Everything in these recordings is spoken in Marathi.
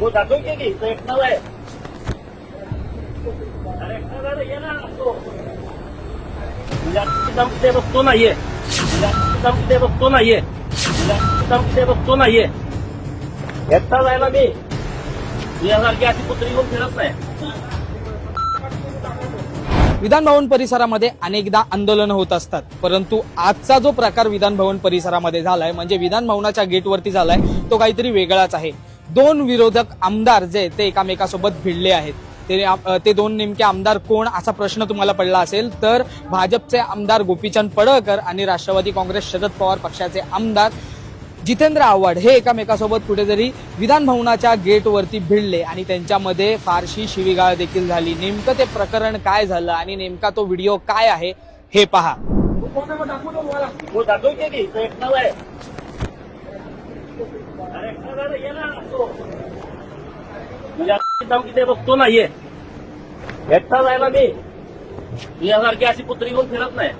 हो दाखव की की इथं एक आहे. अरे एकटा ये ना बघतो नाहीये तुझ्या बघतो नाहीये तुझ्या बघतो नाहीये एकटा जायला मी यासारखी अशी कुत्री येऊन फिरत नाही विधान भवन परिसरामध्ये अनेकदा आंदोलन होत असतात. परंतु आजचा जो प्रकार विधान भवन परिसरामध्ये झालाय म्हणजे विधान भवनाच्या गेटवरती झालाय तो काहीतरी वेगळाच आहे. दोन विरोधक आमदार जे ते एकामेकासोबत भिडले आहेत. ते ते दोन नेमके आमदार कोण असा प्रश्न तुम्हाला पडला असेल तर भाजपचे आमदार गोपीचंद पडळकर आणि राष्ट्रवादी काँग्रेस शरद पवार पक्षाचे आमदार जितेंद्र आव्हाड हे एकामेकासोबत कुठेतरी विधान भवनाच्या गेटवरती भिडले आणि त्यांच्यामध्ये फारशी शिवीगाळ देखील झाली. नेमकं ते प्रकरण काय झालं आणि नेमका तो व्हिडिओ काय आहे हे पहा. हो, ये बघतो नाहीये. एकटा जायला मी. तुझ्यासारखी अशी पुत्री घेऊन फिरत नाही.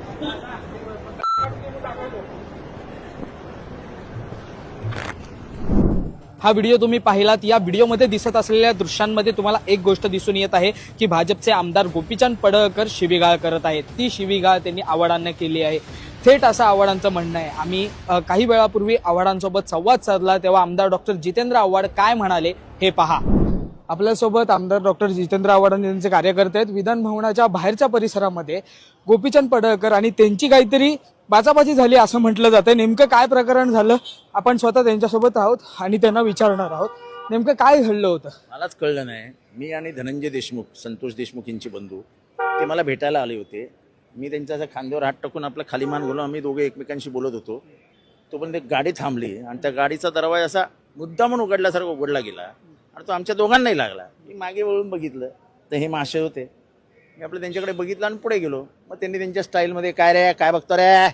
हा व्हिडिओ तुम्ही पाहिलात या व्हिडिओमध्ये दिसत असलेल्या दृश्यांमध्ये तुम्हाला एक गोष्ट दिसून येत आहे की भाजपचे आमदार गोपीचंद पडळकर शिवीगाळ करत आहेत. ती शिवीगाळ त्यांनी आव्हाडांना केली आहे. थेट असं आव्हाडांचं म्हणणं आहे. आम्ही काही वेळापूर्वी आव्हाडांसोबत संवाद साधला तेव्हा आमदार डॉक्टर जितेंद्र आव्हाड काय म्हणाले हे पहा. आपल्यासोबत आमदार डॉक्टर जितेंद्र आव्हाड यांचे कार्यकर्ते आहेत. विधान भवनाच्या बाहेरच्या परिसरामध्ये गोपीचंद पडळकर आणि त्यांची काहीतरी बाचाबाची झाली असं म्हटलं जातं नेमकं काय प्रकरण झालं आपण स्वतः त्यांच्यासोबत आहोत आणि त्यांना विचारणार आहोत. नेमकं काय घडलं होतं? मलाच कळलं नाही. मी आणि धनंजय देशमुख संतोष देशमुख यांचे बंधू ते मला भेटायला आले होते. मी त्यांच्या असं खांद्यावर हात टाकून आपलं खाली मान गेलो आम्ही दोघे एकमेकांशी बोलत होतो. तोपर्यंत एक गाडी थांबली आणि त्या गाडीचा दरवाजा असा मुद्दामून उघडल्यासारखा उघडला गेला. आणि तो आमच्या दोघांनाही लागला. मी मागे वळून बघितलं. तर हे मासे होते. मी आपलं त्यांच्याकडे बघितलं आणि पुढे गेलो. मग त्यांनी त्यांच्या स्टाईलमध्ये काय रे काय बघतो रे?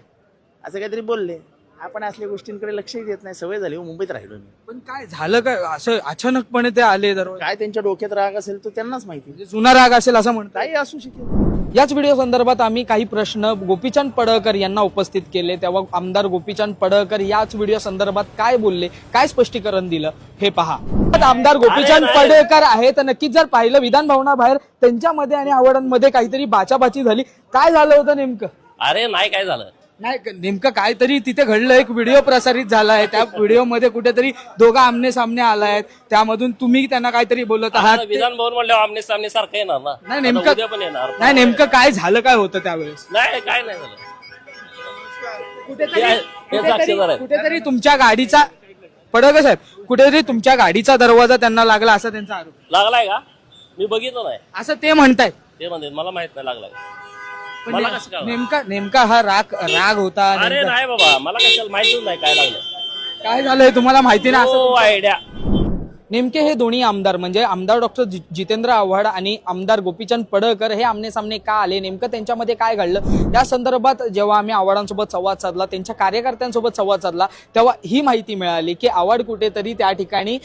असं काहीतरी बोलले. आपण असल्या गोष्टींकडे लक्षही देत नाही. सवय झाली हो, मुंबईत राहिलो मी. पण काय झालं काय? असं अचानकपणे ते आले तर काय त्यांच्या डोक्यात राग असेल तो त्यांनाच माहिती. जुना राग असेल असं म्हणतात. काही असू शकेल. याच व्हिडिओ संदर्भात आम्ही काही प्रश्न गोपीचंद पडळकर यांना उपस्थित केले. तेव्हा आमदार गोपीचंद पडळकर याच व्हिडिओ संदर्भात काय बोलले काय स्पष्टीकरण दिलं हे पहा. आमदार गोपीचंद. पडळकर आहे तर नक्कीच जर पाहिलं विधान भवनाबाहेर त्यांच्यामध्ये आणि आवडांमध्ये काहीतरी बाचाबाची झाली. काय झालं होतं नेमकं? अरे नाही काय झालं? नाही नेमकं काहीतरी तिथे घडलं एक व्हिडिओ प्रसारित झाला आहे. त्या व्हिडिओमध्ये कुठेतरी दोघा आमने सामने आला आहेत त्यामधून तुम्ही त्यांना काहीतरी बोलत आहात. विधान भवन म्हणल्यावर आमने सामने सारखं येणार ना? नाही नेमकं उद्या पण येणार. नाही नेमकं काय झालं काय होतं त्यावेळेस? नाही काय नाही झालं. कुठेतरी हे कुठेतरी- साक्षीदार आहेत. कुठेतरी तुमच्या गाडीचा पडक साहेब. कुठेतरी तुमच्या गाडीचा दरवाजा त्यांना लागला असा त्यांचा आरोप. लागलाय का? मी बघितलं नाही. असं ते म्हणतायत. ते म्हणते मला माहीत नाही लागलाय. पण मला ने- कसं कळलं? नेमका नेमका हा राग राग होता अरे नेमका- नाही बाबा मला कशाला माहितीच नाही काय लागलं. काय झालंय? तुम्हाला माहिती नाही असं आयडिया नेमके हे दोन्ही आमदार म्हणजे आमदार डॉक्टर जि- जितेंद्र आव्हाड आणि आमदार गोपीचंद पडळकर हे आमने सामने का आले? नेमकं त्यांच्यामध्ये काय घडलं? त्या संदर्भात जेव्हा आम्ही आव्हाडांसोबत संवाद साधला त्यांच्या कार्यकर्त्यांसोबत संवाद साधला तेव्हा ही माहिती मिळाली की आव्हाड कुठेतरी त्या ठिकाणी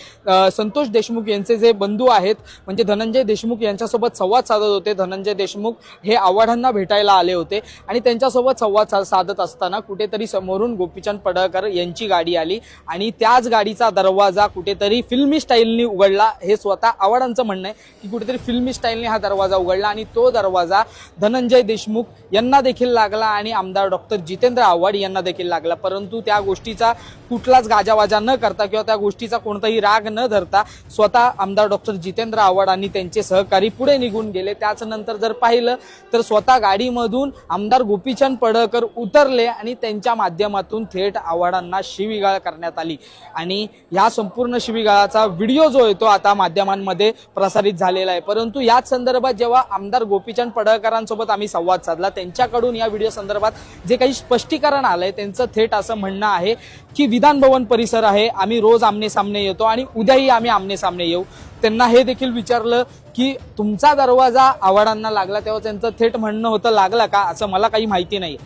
संतोष देशमुख यांचे जे बंधू आहेत म्हणजे धनंजय देशमुख यांच्यासोबत संवाद साधत होते. धनंजय देशमुख हे आव्हाडांना भेटायला आले होते आणि त्यांच्यासोबत संवाद साधत असताना कुठेतरी समोरून गोपीचंद पडळकर यांची गाडी आली आणि त्याच गाडीचा दरवाजा कुठेतरी फिल्मी स्टाईलनी उघडला. हे स्वतः आव्हाडांचं म्हणणं आहे की कुठेतरी फिल्मी स्टाईलने हा दरवाजा उघडला आणि तो दरवाजा धनंजय देशमुख यांना देखील लागला आणि आमदार डॉक्टर जितेंद्र आव्हाड यांना देखील लागला. परंतु त्या गोष्टीचा कुठलाच गाजावाजा न करता किंवा त्या गोष्टीचा कोणताही राग न धरता स्वतः आमदार डॉक्टर जितेंद्र आव्हाड आणि त्यांचे सहकारी पुढे निघून गेले. त्याच नंतर जर पाहिलं तर स्वतः गाडीमधून आमदार गोपीचंद पडळकर उतरले आणि त्यांच्या माध्यमातून थेट आव्हाडांना शिवीगाळ करण्यात आली. आणि या संपूर्ण शिवीगाळाचा व्हिडिओ जो आहे तो आता माध्यमांमध्ये प्रसारित झालेला आहे. परंतु याच संदर्भात जेव्हा आमदार गोपीचंद पडळकरांसोबत आम्ही संवाद साधला त्यांच्याकडून या व्हिडिओ संदर्भात जे काही स्पष्टीकरण आलंय त्यांचं थेट असं म्हणणं आहे की विधान भवन परिसर आहे आम्ही रोज आमने सामने येतो आणि उद्याही आम्ही आमने सामने येऊ. त्यांना हे देखील विचारलं की तुमचा दरवाजा आव्हाडांना लागला तेव्हा त्यांचं थेट म्हणणं होतं लागला का? असं मला काही माहिती नाही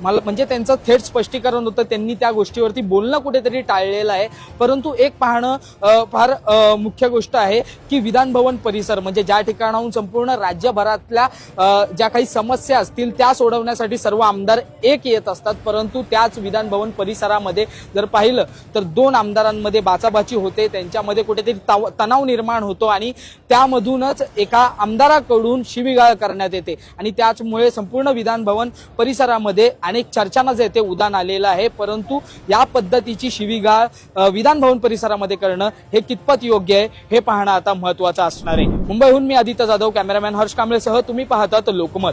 मला म्हणजे त्यांचं थेट स्पष्टीकरण होतं. त्यांनी त्या गोष्टीवरती बोलणं कुठेतरी टाळलेलं आहे. परंतु एक पाहणं फार मुख्य गोष्ट आहे की विधान भवन परिसर म्हणजे ज्या ठिकाणाहून संपूर्ण राज्यभरातल्या ज्या काही समस्या असतील त्या सोडवण्यासाठी सर्व आमदार एक येत असतात. परंतु त्याच विधान भवन परिसरामध्ये जर पाहिलं तर दोन आमदारांमध्ये बाचाबाची होते. त्यांच्यामध्ये कुठेतरी तणाव निर्माण होतो आणि त्यामधूनच एका आमदाराकडून शिवीगाळ करण्यात येते. आणि त्याचमुळे संपूर्ण विधान भवन परिसरामध्ये अनेक चर्चांना जे ते उदान आलेलं आहे. परंतु या पद्धतीची शिवीगाळ विधान भवन परिसरामध्ये करणं हे कितपत योग्य आहे हे पाहणं आता महत्वाचं असणार आहे. मुंबईहून मी आदित्य जाधव कॅमेरामॅन हर्ष कांबळेसह तुम्ही पाहतात लोकमत.